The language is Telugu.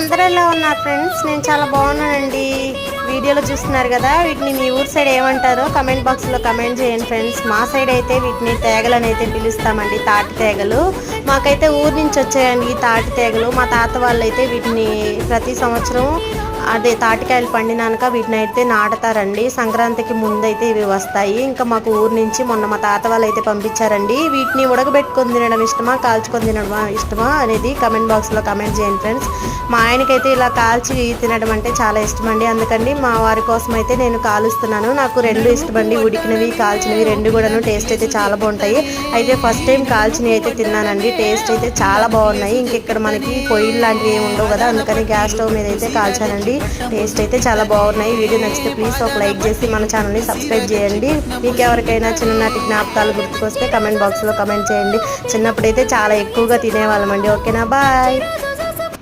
అందరూ ఎలా ఉన్నారు ఫ్రెండ్స్ నేను చాలా బాగున్నానండి. వీడియోలో చూస్తున్నారు కదా వీటిని మీ ఊరు సైడ్ ఏమంటారో కమెంట్ బాక్స్లో కమెంట్ చేయండి ఫ్రెండ్స్ మా సైడ్ అయితే వీటిని తేగలని అయితే పిలుస్తామండి తాటి తేగలు. మాకైతే ఊరు నుంచి వచ్చాయండి ఈ తాటి తేగలు. మా తాత వాళ్ళు అయితే వీటిని ప్రతి సంవత్సరం అదే తాటికాయలు పండినాక వీటిని అయితే నాటుతారండి. సంక్రాంతికి ముందైతే ఇవి వస్తాయి. ఇంకా మాకు ఊరు నుంచి మొన్న మా తాత వాళ్ళు అయితే పంపించారండి. వీటిని ఉడకబెట్టుకొని తినడం ఇష్టమా కాల్చుకొని తినడం ఇష్టమా అనేది కమెంట్ బాక్స్లో కమెంట్ చేయండి ఫ్రెండ్స్. మా ఆయనకైతే ఇలా కాల్చి తినడం అంటే చాలా ఇష్టం అండి అందుకని మా వారి కోసం అయితే నేను కాలుస్తున్నాను. నాకు రెండు ఇష్టమండి. ఉడికినవి కాల్చినవి రెండు కూడాను టేస్ట్ అయితే చాలా బాగుంటాయి. అయితే ఫస్ట్ టైం కాల్చినవి అయితే తిన్నానండి. టేస్ట్ అయితే చాలా బాగున్నాయి. ఇంకెక్కడ మనకి పొయ్యిలు లాంటివి ఏమి ఉండవు కదా. అందుకని గ్యాస్ స్టవ్ మీద అయితే కాల్చానండి. టేస్ట్ అయితే చాలా బాగున్నాయి. వీడియో నచ్చితే ప్లీజ్ ఒక లైక్ చేసి మన ఛానల్ని సబ్స్క్రైబ్ చేయండి. మీకు ఎవరికైనా చిన్ననాటి జ్ఞాపకాలు గుర్తుకొస్తే కమెంట్ బాక్స్లో కమెంట్ చేయండి. చిన్నప్పుడైతే చాలా ఎక్కువగా తినేవాళ్ళమండి. ఓకేనా బాయ్